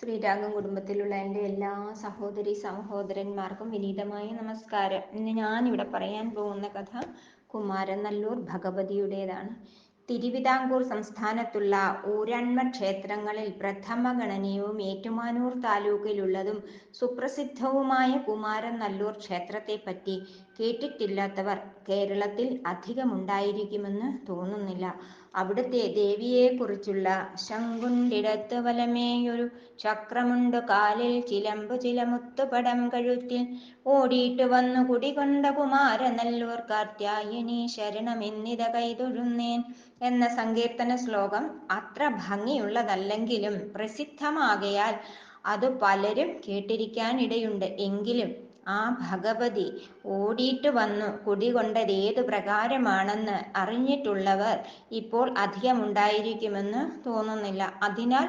ശ്രീരാഗം കുടുംബത്തിലുള്ള എന്റെ എല്ലാ സഹോദരി സഹോദരന്മാർക്കും വിനീതമായ നമസ്കാരം. ഇന്ന് ഞാനിവിടെ പറയാൻ പോകുന്ന കഥ കുമാരനല്ലൂർ ഭഗവതിയുടേതാണ്. തിരുവിതാംകൂർ സംസ്ഥാനത്തുള്ള ഊരാൺമ ക്ഷേത്രങ്ങളിൽ പ്രഥമ ഗണനീയവും ഏറ്റുമാനൂർ താലൂക്കിലുള്ളതും സുപ്രസിദ്ധവുമായ കുമാരനല്ലൂർ ക്ഷേത്രത്തെപ്പറ്റി കേട്ടിട്ടില്ലാത്തവർ കേരളത്തിൽ അധികമുണ്ടായിരിക്കുമെന്ന് തോന്നുന്നില്ല. അവിടുത്തെ ദേവിയെക്കുറിച്ചുള്ള ശങ്കുണ്ടിടത്ത് വലമേയൊരു ചക്രമുണ്ട് കാലിൽ ചിലമ്പു ചിലമുത്തുപടം കഴുത്തിൽ. ഓടിയിട്ട് വന്നു കുടികൊണ്ട കുമാര നല്ലൂർ കാർത്യായനി ശരണമെന്നിത കൈതൊഴുന്നേൻ എന്ന സങ്കീർത്തന ശ്ലോകം അത്ര ഭംഗിയുള്ളതല്ലെങ്കിലും പ്രസിദ്ധമാകയാൽ അത് പലരും കേട്ടിരിക്കാനിടയുണ്ട്. എങ്കിലും ആ ഭഗവതി ഓടിയിട്ട് വന്നു. കുടികൊണ്ടത് ഏതു പ്രകാരമാണെന്ന് അറിഞ്ഞിട്ടുള്ളവർ ഇപ്പോൾ അധികം അധികമുണ്ടായിരിക്കുമെന്ന് തോന്നുന്നില്ല. അതിനാൽ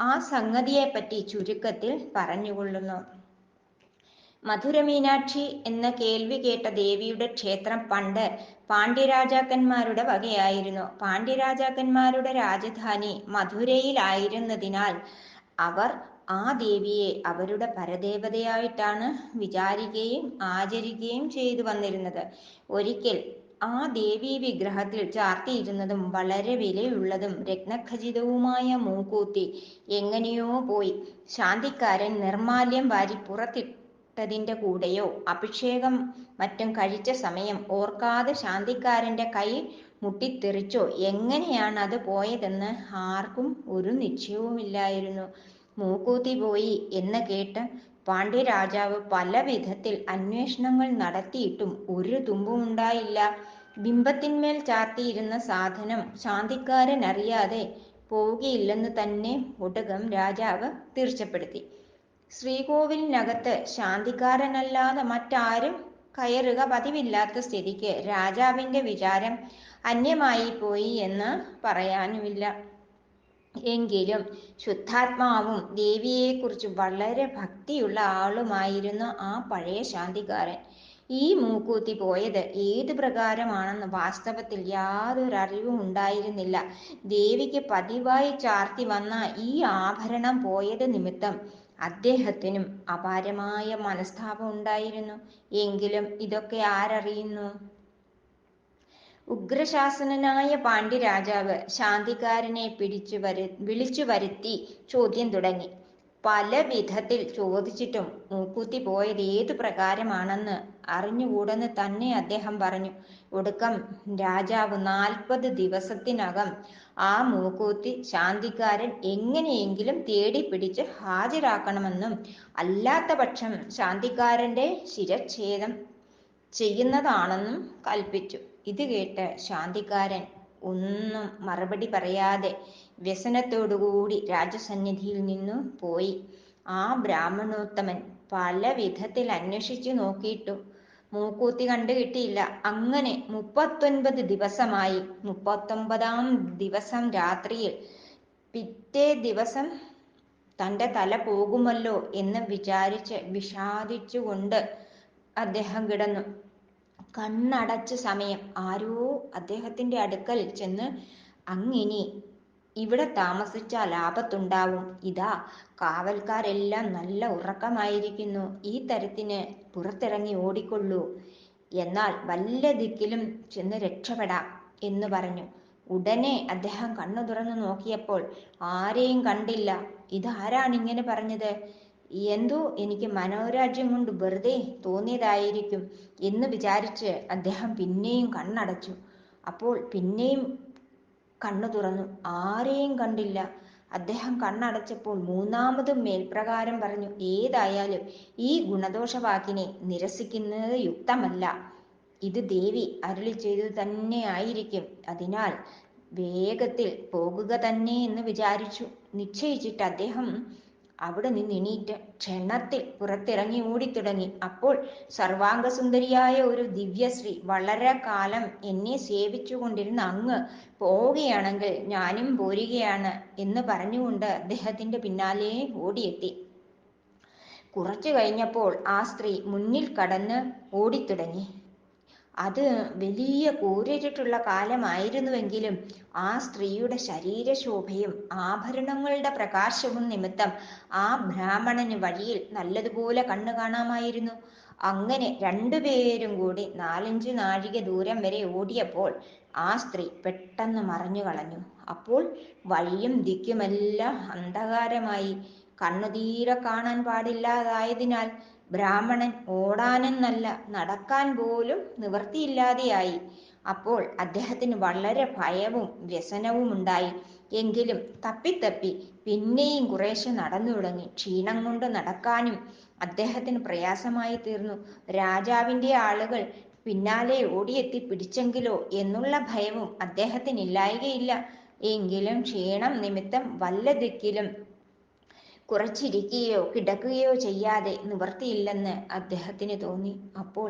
ആ സംഗതിയെപ്പറ്റി ചുരുക്കത്തിൽ പറഞ്ഞുകൊള്ളുന്നു. മധുരമീനാക്ഷി എന്ന കേൾവി കേട്ട ദേവിയുടെ ക്ഷേത്രം പണ്ട് പാണ്ഡ്യരാജാക്കന്മാരുടെ വകയായിരുന്നു. പാണ്ഡ്യരാജാക്കന്മാരുടെ രാജധാനി മധുരയിലായിരുന്നതിനാൽ അവർ ആ ദേവിയെ അവരുടെ പരദേവതയായിട്ടാണ് വിചാരിക്കുകയും ആചരിക്കുകയും ചെയ്തു വന്നിരുന്നത്. ഒരിക്കൽ ആ ദേവി വിഗ്രഹത്തിൽ ചാർത്തിയിരുന്നതും വളരെ വിലയുള്ളതും രത്നഖചിതവുമായ മൂക്കൂത്തി എങ്ങനെയോ പോയി. ശാന്തിക്കാരൻ നിർമാല്യം വാരി പുറത്തിട്ടതിന്റെ കൂടെയോ അഭിഷേകം മറ്റും കഴിച്ച സമയം ഓർക്കാതെ ശാന്തിക്കാരന്റെ കൈ മുട്ടിത്തെറിച്ചോ എങ്ങനെയാണ് അത് പോയതെന്ന് ആർക്കും ഒരു നിശ്ചയവുമില്ലായിരുന്നു. മൂക്കൂത്തി പോയി എന്ന് കേട്ട് പാണ്ഡ്യരാജാവ് പല വിധത്തിൽ അന്വേഷണങ്ങൾ നടത്തിയിട്ടും ഒരു തുമ്പും ഉണ്ടായില്ല. ബിംബത്തിന്മേൽ ചാർത്തിയിരുന്ന സാധനം ശാന്തിക്കാരൻ അറിയാതെ പോവുകയില്ലെന്ന് തന്നെ ഒടുകം രാജാവ് തീർച്ചപ്പെടുത്തി. ശ്രീകോവിലിനകത്ത് ശാന്തിക്കാരനല്ലാതെ മറ്റാരും കയറുക പതിവില്ലാത്ത സ്ഥിതിക്ക് രാജാവിന്റെ വിചാരം അന്യമായി പോയി എന്ന് പറയാനുമില്ല. എങ്കിലും ശുദ്ധാത്മാവും ദേവിയെക്കുറിച്ച് വളരെ ഭക്തിയുള്ള ആളുമായിരുന്നു ആ പഴയ ശാന്തിക്കാരൻ ഈ മൂക്കൂത്തി പോയത് ഏത് പ്രകാരമാണെന്ന് വാസ്തവത്തിൽ യാതൊരു അറിവും ഉണ്ടായിരുന്നില്ല. ദേവിക്ക് പതിവായി ചാർത്തി വന്ന ഈ ആഭരണം പോയത് നിമിത്തം അദ്ദേഹത്തിനും അപാരമായ മനസ്താപം ഉണ്ടായിരുന്നു. എങ്കിലും ഇതൊക്കെ ആരറിയുന്നു? ഉഗ്രശാസനനായ പാണ്ഡ്യരാജാവ് ശാന്തിക്കാരനെ പിടിച്ചു വരു വിളിച്ചു വരുത്തി ചോദ്യം തുടങ്ങി. പല വിധത്തിൽ ചോദിച്ചിട്ടും മൂക്കുത്തി പോയത് ഏതു പ്രകാരമാണെന്ന് അറിഞ്ഞുകൂടെന്ന് തന്നെ അദ്ദേഹം പറഞ്ഞു. ഒടുക്കം രാജാവ് നാൽപ്പത് ദിവസത്തിനകം ആ മൂക്കൂത്തി ശാന്തിക്കാരൻ എങ്ങനെയെങ്കിലും തേടി പിടിച്ച് ഹാജരാക്കണമെന്നും അല്ലാത്ത പക്ഷം ശാന്തിക്കാരന്റെ ശിരച്ഛേദം ചെയ്യുന്നതാണെന്നും കൽപ്പിച്ചു. ഇത് കേട്ട് ശാന്തിക്കാരൻ ഒന്നും മറുപടി പറയാതെ വ്യസനത്തോടുകൂടി രാജസന്നിധിയിൽ നിന്നു പോയി. ആ ബ്രാഹ്മണോത്തമൻ പല വിധത്തിൽ അന്വേഷിച്ചു നോക്കിയിട്ടു മൂക്കൂത്തി കണ്ടു കിട്ടിയില്ല അങ്ങനെ മുപ്പത്തൊൻപത് ദിവസമായി. മുപ്പത്തൊമ്പതാം ദിവസം രാത്രിയിൽ പിറ്റേ ദിവസം തന്റെ തല പോകുമല്ലോ എന്ന് വിചാരിച്ച് വിഷാദിച്ചുകൊണ്ട് അദ്ദേഹം കിടന്നു. കണ്ണടച്ച സമയം. ആരോ അദ്ദേഹത്തിന്റെ അടുക്കൽ ചെന്ന് അങ്ങിനി ഇവിടെ താമസിച്ചാൽ ആപത്തുണ്ടാവും ഇതാ കാവൽക്കാരെല്ലാം നല്ല ഉറക്കമായിരിക്കുന്നു. ഈ തരത്തിന് പുറത്തിറങ്ങി ഓടിക്കൊള്ളൂ. എന്നാൽ വല്ല ദിക്കിലും ചെന്ന് രക്ഷപ്പെടാം എന്ന് പറഞ്ഞു. ഉടനെ അദ്ദേഹം കണ്ണു തുറന്നു നോക്കിയപ്പോൾ ആരെയും കണ്ടില്ല. ഇതാരാണ് ഇങ്ങനെ പറഞ്ഞത്? എന്തോ എനിക്ക് മനോരാജ്യം കൊണ്ട് വെറുതെ തോന്നിയതായിരിക്കും എന്ന് വിചാരിച്ച് അദ്ദേഹം പിന്നെയും കണ്ണടച്ചു. അപ്പോൾ പിന്നെയും കണ്ണു തുറന്നു. ആരെയും കണ്ടില്ല. അദ്ദേഹം കണ്ണടച്ചപ്പോൾ മൂന്നാമതും മേൽപ്രകാരം പറഞ്ഞു ഏതായാലും ഈ ഗുണദോഷവാക്കിനെ നിരസിക്കുന്നത് യുക്തമല്ല. ഇത് ദേവി അരുളി ചെയ്തു തന്നെ ആയിരിക്കും. അതിനാൽ വേഗത്തിൽ പോകുക തന്നെ എന്ന് വിചാരിച്ചു. നിശ്ചയിച്ചിട്ട് അദ്ദേഹം അവിടെ നിന്ന് എണീറ്റ് ക്ഷണത്തിൽ പുറത്തിറങ്ങി ഓടിത്തുടങ്ങി അപ്പോൾ സർവാംഗസുന്ദരിയായ ഒരു ദിവ്യശ്രീ വളരെ കാലം എന്നെ സേവിച്ചു കൊണ്ടിരുന്ന അങ്ങ് പോവുകയാണെങ്കിൽ ഞാനും പോരുകയാണ് എന്ന് പറഞ്ഞുകൊണ്ട് അദ്ദേഹത്തിന്റെ പിന്നാലെ ഓടിയെത്തി. കുറച്ചു കഴിഞ്ഞപ്പോൾ ആ സ്ത്രീ മുന്നിൽ കടന്ന് ഓടിത്തുടങ്ങി. അത് വലിയ കൂരിരുട്ടുള്ള കാലമായിരുന്നുവെങ്കിലും ആ സ്ത്രീയുടെ ശരീരശോഭയും ആഭരണങ്ങളുടെ പ്രകാശവും നിമിത്തം ആ ബ്രാഹ്മണന് വഴിയിൽ നല്ലതുപോലെ കണ്ണു കാണാമായിരുന്നു. അങ്ങനെ രണ്ടുപേരും കൂടി നാലഞ്ചു നാഴിക ദൂരം വരെ ഓടിയപ്പോൾ ആ സ്ത്രീ പെട്ടെന്ന് മറഞ്ഞു കളഞ്ഞു. അപ്പോൾ വഴിയും ദിക്കുമെല്ലാം അന്ധകാരമായി. കണ്ണുതീരെ കാണാൻ പാടില്ലാതായതിനാൽ ബ്രാഹ്മണൻ ഓടാനെന്നല്ല നടക്കാൻ പോലും നിവർത്തിയില്ലാതെയായി അപ്പോൾ അദ്ദേഹത്തിന് വളരെ ഭയവും വ്യസനവും ഉണ്ടായി. എങ്കിലും തപ്പിത്തപ്പി പിന്നെയും കുറേശ്ശെ നടന്നു തുടങ്ങി. ക്ഷീണം കൊണ്ട് നടക്കാനും അദ്ദേഹത്തിന് പ്രയാസമായി തീർന്നു. രാജാവിന്റെ ആളുകൾ പിന്നാലെ ഓടിയെത്തി പിടിച്ചെങ്കിലോ എന്നുള്ള ഭയവും അദ്ദേഹത്തിന് അദ്ദേഹത്തിനില്ലായകയില്ല. എങ്കിലും ക്ഷീണം നിമിത്തം വല്ല ദിക്കിലും കുറച്ചിരിക്കുകയോ കിടക്കുകയോ ചെയ്യാതെ നിവർത്തിയില്ലെന്ന് അദ്ദേഹത്തിന് തോന്നി. അപ്പോൾ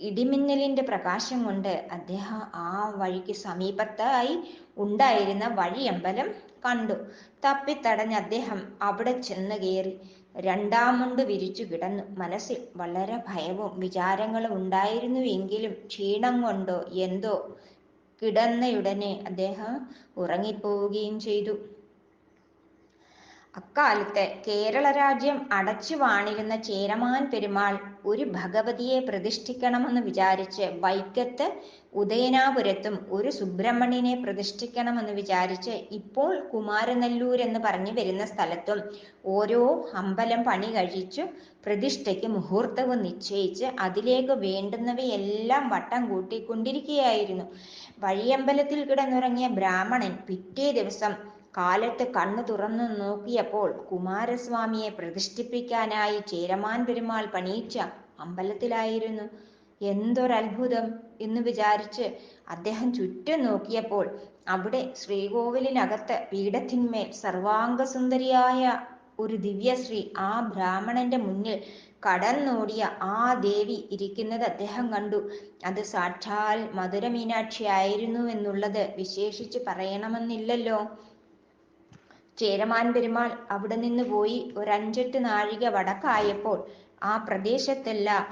ഇടിമിന്നലിന്റെ പ്രകാശം കൊണ്ട് അദ്ദേഹം ആ വഴിക്ക് സമീപത്തായി ഉണ്ടായിരുന്ന വഴിയമ്പലം കണ്ടു. തപ്പിത്തടഞ്ഞ് അദ്ദേഹം അവിടെ ചെന്ന് കയറി. രണ്ടാമുണ്ട് വിരിച്ചു കിടന്നു. മനസ്സിൽ വളരെ ഭയവും വിചാരങ്ങളും ഉണ്ടായിരുന്നുവെങ്കിലും ക്ഷീണം കൊണ്ടോ എന്തോ കിടന്നയുടനെ അദ്ദേഹം ഉറങ്ങിപ്പോവുകയും ചെയ്തു. അക്കാലത്ത് കേരള രാജ്യം അടച്ചു വാണിരുന്ന ചേരമാൻ പെരുമാൾ ഒരു ഭഗവതിയെ പ്രതിഷ്ഠിക്കണമെന്ന് വിചാരിച്ച് വൈക്കത്ത് ഉദയനാപുരത്തും ഒരു സുബ്രഹ്മണ്യനെ പ്രതിഷ്ഠിക്കണമെന്ന് വിചാരിച്ച് ഇപ്പോൾ കുമാരനെല്ലൂർ എന്ന് പറഞ്ഞു വരുന്ന സ്ഥലത്തും ഓരോ അമ്പലം പണി കഴിച്ചു പ്രതിഷ്ഠയ്ക്ക് മുഹൂർത്തവും നിശ്ചയിച്ച് അതിലേക്ക് വേണ്ടുന്നവയെല്ലാം വട്ടം കൂട്ടിക്കൊണ്ടിരിക്കുകയായിരുന്നു. വഴിയമ്പലത്തിൽ കിടന്നുറങ്ങിയ ബ്രാഹ്മണൻ പിറ്റേ ദിവസം കാലത്ത് കണ്ണു തുറന്നു നോക്കിയപ്പോൾ കുമാരസ്വാമിയെ പ്രതിഷ്ഠിപ്പിക്കാനായി ചേരമാൻ പെരുമാൾ പണിയിച്ച അമ്പലത്തിലായിരുന്നു. എന്തൊരത്ഭുതം എന്ന് വിചാരിച്ച് അദ്ദേഹം ചുറ്റും നോക്കിയപ്പോൾ അവിടെ ശ്രീകോവിലിനകത്ത് പീഠത്തിന്മേൽ സർവാംഗസുന്ദരിയായ ഒരു ദിവ്യശ്രീ ആ ബ്രാഹ്മണന്റെ മുന്നിൽ കടന്നോടിയ ആ ദേവി ഇരിക്കുന്നത് അദ്ദേഹം കണ്ടു. അത് സാക്ഷാൽ മധുര മീനാക്ഷി ആയിരുന്നു എന്നുള്ളത് വിശേഷിച്ച് പറയണമെന്നില്ലല്ലോ. ചേരമാൻ പെരുമാൾ അവിടെ നിന്ന് പോയി ഒരഞ്ചെട്ട് നാഴിക വടക്കായപ്പോൾ ആ പ്രദേശത്തെല്ലാം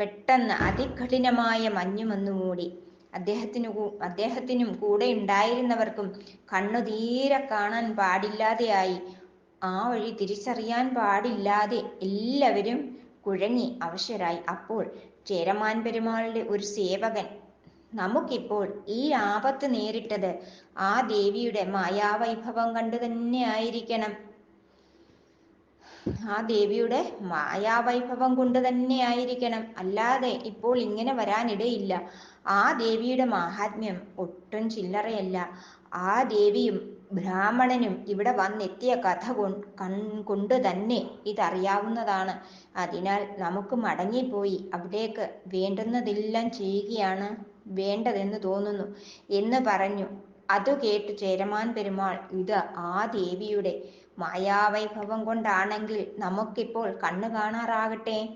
പെട്ടെന്ന് അതികഠിനമായ മഞ്ഞു വന്നു മൂടി. അദ്ദേഹത്തിനു അദ്ദേഹത്തിനും കൂടെ ഉണ്ടായിരുന്നവർക്കും കണ്ണു തീരെ കാണാൻ പാടില്ലാതെയായി. ആ വഴി തിരിച്ചറിയാൻ പാടില്ലാതെ എല്ലാവരും കുഴങ്ങി അവശരായി. അപ്പോൾ ചേരമാൻ പെരുമാളുടെ ഒരു സേവകൻ നമുക്കിപ്പോൾ ഈ ആപത്ത് നേരിട്ടത് ആ ദേവിയുടെ മായാവൈഭവം കണ്ടു തന്നെ ആയിരിക്കണം. ആ ദേവിയുടെ മായാവൈഭവം കൊണ്ട് തന്നെ ആയിരിക്കണം. അല്ലാതെ ഇപ്പോൾ ഇങ്ങനെ വരാനിടയില്ല. ആ ദേവിയുടെ മാഹാത്മ്യം ഒട്ടും ചില്ലറയല്ല. ആ ദേവിയും ബ്രാഹ്മണനും ഇവിടെ വന്നെത്തിയ കഥ കൊണ്ട് തന്നെ ഇതറിയാവുന്നതാണ്. അതിനാൽ നമുക്ക് മടങ്ങിപ്പോയി. അവിടേക്ക് വേണ്ടുന്നതെല്ലാം ചെയ്യുകയാണ്. വേണ്ടതെന്ന് തോന്നുന്നു എന്ന് പറഞ്ഞു. അതു കേട്ട് ചേരമാൻ പെരുമാൾ ഇത് ആ ദേവിയുടെ മായാവൈഭവം കൊണ്ടാണെങ്കിൽ നമുക്കിപ്പോൾ കണ്ണു കാണാറാകട്ടെ?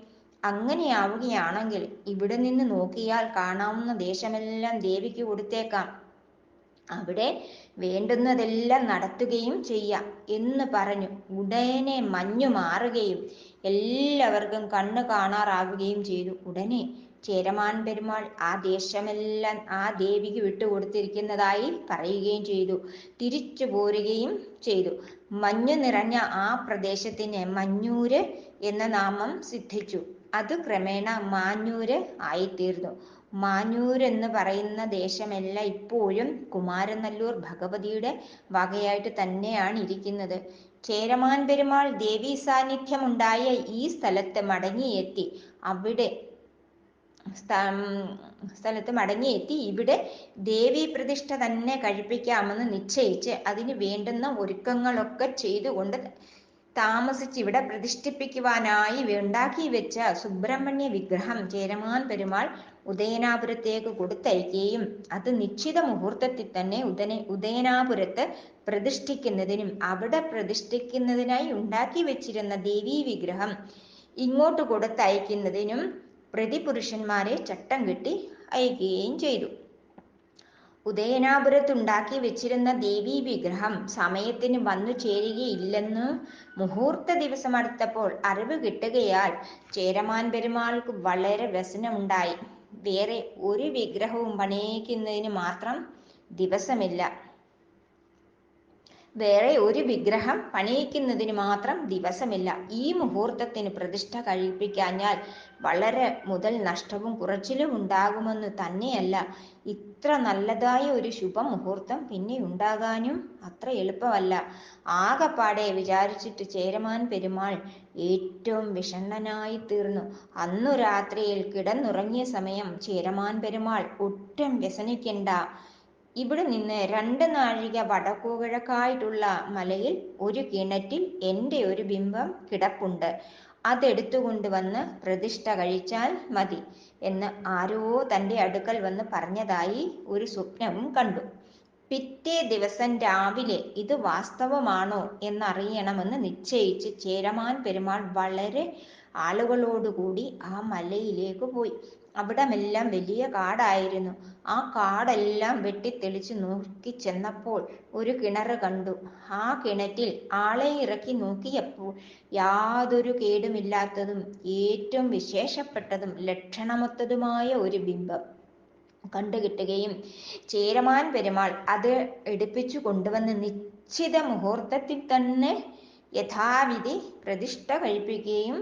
അങ്ങനെയാവുകയാണെങ്കിൽ ഇവിടെ നിന്ന് നോക്കിയാൽ കാണാവുന്ന ദേശമെല്ലാം ദേവിക്ക് കൊടുത്തേക്കാം. അവിടെ വേണ്ടുന്നതെല്ലാം നടത്തുകയും ചെയ്യാം എന്ന് പറഞ്ഞു. ഉടനെ മഞ്ഞു മാറുകയും എല്ലാവർക്കും കണ്ണു കാണാറാവുകയും ചെയ്തു. ഉടനെ ചേരമാൻ പെരുമാൾ ആ ദേശമെല്ലാം ആ ദേവിക്ക് വിട്ടുകൊടുത്തിരിക്കുന്നതായി പറയുകയും ചെയ്തു. തിരിച്ചു പോരുകയും ചെയ്തു. മഞ്ഞു നിറഞ്ഞ ആ പ്രദേശത്തിന് മഞ്ഞൂര് എന്ന നാമം സിദ്ധിച്ചു. അത് ക്രമേണ മാഞ്ഞൂര് ആയിത്തീർന്നു. മാഞ്ഞൂർ എന്ന് പറയുന്ന ദേശമെല്ലാം ഇപ്പോഴും കുമാരനല്ലൂർ ഭഗവതിയുടെ വകയായിട്ട് തന്നെയാണ് ഇരിക്കുന്നത്. ചേരമാൻ പെരുമാൾ ദേവീ സാന്നിധ്യമുണ്ടായ ഈ സ്ഥലത്ത് മടങ്ങിയെത്തി. അവിടെ സ്ഥലത്ത് മടങ്ങിയെത്തി. ഇവിടെ ദേവി പ്രതിഷ്ഠ തന്നെ കഴിപ്പിക്കാമെന്ന് നിശ്ചയിച്ച് അതിന് വേണ്ടുന്ന ഒരുക്കങ്ങളൊക്കെ ചെയ്തുകൊണ്ട് താമസിച്ച് ഇവിടെ പ്രതിഷ്ഠിപ്പിക്കുവാനായി ഉണ്ടാക്കി വെച്ച സുബ്രഹ്മണ്യ വിഗ്രഹം ചേരമാൻ പെരുമാൾ ഉദയനാപുരത്തേക്ക് കൊടുത്തയക്കുകയും അത് നിശ്ചിത മുഹൂർത്തത്തിൽ തന്നെ ഉദന ഉദയനാപുരത്ത് പ്രതിഷ്ഠിക്കുന്നതിനും അവിടെ പ്രതിഷ്ഠിക്കുന്നതിനായി ഉണ്ടാക്കി വെച്ചിരുന്ന ദേവീ വിഗ്രഹം ഇങ്ങോട്ട് കൊടുത്തയക്കുന്നതിനും പ്രതിപുരുഷന്മാരെ ചട്ടം കെട്ടി അയക്കുകയും ചെയ്തു. ഉദയനാപുരത്തുണ്ടാക്കി വെച്ചിരുന്ന ദേവീ വിഗ്രഹം സമയത്തിന് വന്നു ചേരുകയില്ലെന്ന് മുഹൂർത്ത ദിവസം അടുത്തപ്പോൾ അറിവ് കിട്ടുകയാൽ ചേരമാൻ പെരുമാൾക്ക് വളരെ വ്യസനമുണ്ടായി. വേറെ ഒരു വിഗ്രഹവും പണിയിക്കുന്നതിന് മാത്രം ദിവസമില്ല. വേറെ ഒരു വിഗ്രഹം പണിയിക്കുന്നതിന് മാത്രം ദിവസമില്ല. ഈ മുഹൂർത്തത്തിന് പ്രതിഷ്ഠ കഴിപ്പിക്കാഞ്ഞാൽ വളരെ മുതൽ നഷ്ടവും കുറച്ചിലും ഉണ്ടാകുമെന്ന് തന്നെയല്ല. ഇത്ര നല്ലതായ ഒരു ശുഭമുഹൂർത്തം പിന്നെ ഉണ്ടാകാനും അത്ര എളുപ്പമല്ല. ആകപ്പാടെ വിചാരിച്ചിട്ട് ചേരമാൻ പെരുമാൾ ഏറ്റവും വിഷണ്ണനായി തീർന്നു. അന്നു രാത്രിയിൽ കിടന്നുറങ്ങിയ സമയം ചേരമാൻ പെരുമാൾ ഒട്ടും വ്യസനിക്കണ്ട. ഇവിടെ നിന്ന് രണ്ട് നാഴിക വടക്കുകിഴക്കായിട്ടുള്ള മലയിൽ ഒരു കിണറ്റിൽ എന്റെ ഒരു ബിംബം കിടപ്പുണ്ട്. അതെടുത്തുകൊണ്ടുവന്ന് പ്രതിഷ്ഠ കഴിച്ചാൽ മതി എന്ന് ആരോ തന്റെ അടുക്കൽ വന്ന് പറഞ്ഞതായി ഒരു സ്വപ്നവും കണ്ടു. പിറ്റേ ദിവസം രാവിലെ ഇത് വാസ്തവമാണോ എന്നറിയണമെന്ന് നിശ്ചയിച്ച് ചേരമാൻ പെരുമാൾ വളരെ ആളുകളോടുകൂടി ആ മലയിലേക്ക് പോയി. അവിടമെല്ലാം വലിയ കാടായിരുന്നു. ആ കാടെല്ലാം വെട്ടിത്തെളിച്ച് നോക്കി ചെന്നപ്പോൾ ഒരു കിണർ കണ്ടു. ആ കിണറ്റിൽ ആളെ ഇറക്കി നോക്കിയപ്പോൾ യാതൊരു കേടുമില്ലാത്തതും ഏറ്റവും വിശേഷപ്പെട്ടതും ലക്ഷണമൊത്തതുമായ ഒരു ബിംബം കണ്ടുകിട്ടുകയും ചേരമാൻ പെരുമാൾ അത് എടുപ്പിച്ചു കൊണ്ടുവന്ന് നിശ്ചിത മുഹൂർത്തത്തിൽ തന്നെ യഥാവിധി പ്രതിഷ്ഠ കഴിപ്പിക്കുകയും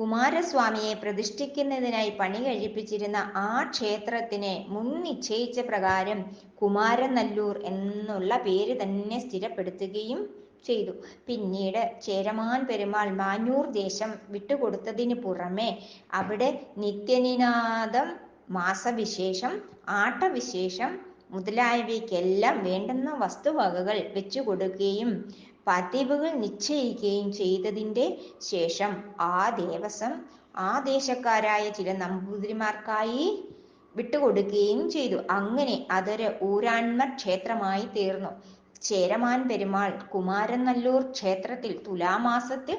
കുമാരസ്വാമിയെ പ്രതിഷ്ഠിക്കുന്നതിനായി പണി കഴിപ്പിച്ചിരുന്ന ആ ക്ഷേത്രത്തിന് മുൻ നിശ്ചയിച്ച പ്രകാരം കുമാരനല്ലൂർ എന്നുള്ള പേര് തന്നെ സ്ഥിരപ്പെടുത്തുകയും ചെയ്തു. പിന്നീട് ചേരമാൻ പെരുമാൾ മാഞ്ഞൂർ ദേശം വിട്ടുകൊടുത്തതിന് പുറമെ അവിടെ നിത്യനിനാദം മാസവിശേഷം ആട്ടവിശേഷം മുതലായവയ്ക്കെല്ലാം വേണ്ടുന്ന വസ്തുവകകൾ വെച്ചു കൊടുക്കുകയും പതിവുകൾ നിശ്ചയിക്കുകയും ചെയ്തതിന്റെ ശേഷം ആ ദേവസ്വം ആ ദേശക്കാരായ ചില നമ്പൂതിരിമാർക്കായി വിട്ടുകൊടുക്കുകയും ചെയ്തു. അങ്ങനെ അതൊരു ഊരാൺമ ക്ഷേത്രമായി തീർന്നു. ചേരമാൻ പെരുമാൾ കുമാരനല്ലൂർ ക്ഷേത്രത്തിൽ തുലാമാസത്തിൽ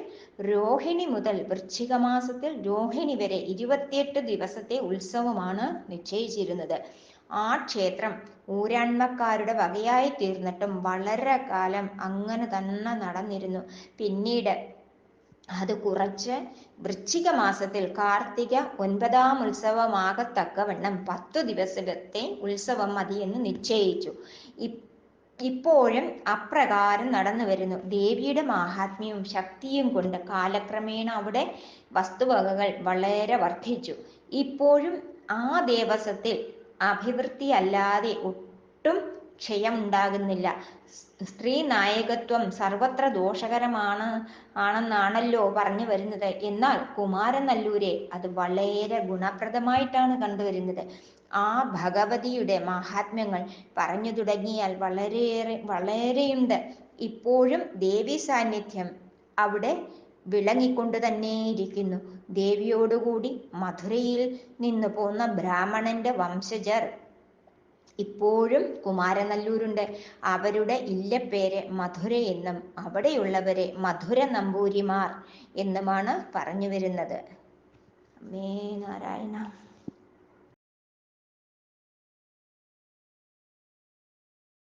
രോഹിണി മുതൽ വൃശ്ചിക മാസത്തിൽ രോഹിണി വരെ ഇരുപത്തിയെട്ട് ദിവസത്തെ ഉത്സവമാണ് നിശ്ചയിച്ചിരുന്നത്. ആ ക്ഷേത്രം ഊരാൺമക്കാരുടെ വകയായി തീർന്നിട്ടും വളരെ കാലം അങ്ങനെ തന്നെ നടന്നിരുന്നു. പിന്നീട് അത് കുറച്ച് വൃശ്ചിക മാസത്തിൽ കാർത്തിക ഒൻപതാം ഉത്സവമാകത്തക്കവണ്ണം പത്തു ദിവസത്തെ ഉത്സവം മതിയെന്ന് നിശ്ചയിച്ചു. ഇപ്പോഴും അപ്രകാരം നടന്നു വരുന്നു. ദേവിയുടെ മാഹാത്മ്യവും ശക്തിയും കൊണ്ട് കാലക്രമേണ അവിടെ വസ്തുവകകൾ വളരെ വർദ്ധിച്ചു. ഇപ്പോഴും ആ ദേവസ്വത്തിൽ അഭിവൃദ്ധി അല്ലാതെ ഒട്ടും ക്ഷയം ഉണ്ടാകുന്നില്ല സ്ത്രീ നായകത്വം സർവത്ര ദോഷകരമാണ് ആണെന്നാണല്ലോ പറഞ്ഞു വരുന്നത്. എന്നാൽ കുമാരൻ നല്ലൂരെ അത് വളരെ ഗുണപ്രദമായിട്ടാണ് കണ്ടുവരുന്നത്. ആ ഭഗവതിയുടെ മഹാത്മ്യങ്ങൾ പറഞ്ഞു തുടങ്ങിയാൽ വളരെയേറെ വളരെയുണ്ട്. ഇപ്പോഴും ദേവി സാന്നിധ്യം അവിടെ വിളങ്ങിക്കൊണ്ട് തന്നെയിരിക്കുന്നു ദേവിയോടുകൂടി മധുരയിൽ നിന്ന് പോന്ന ബ്രാഹ്മണന്റെ വംശജർ ഇപ്പോഴും കുമാരനല്ലൂരുണ്ട്. അവരുടെ ഇല്ലപ്പേര് മധുര എന്നും അവിടെയുള്ളവരെ മധുര നമ്പൂരിമാർ എന്നുമാണ് പറഞ്ഞു വരുന്നത്. അമ്മേ നാരായണ.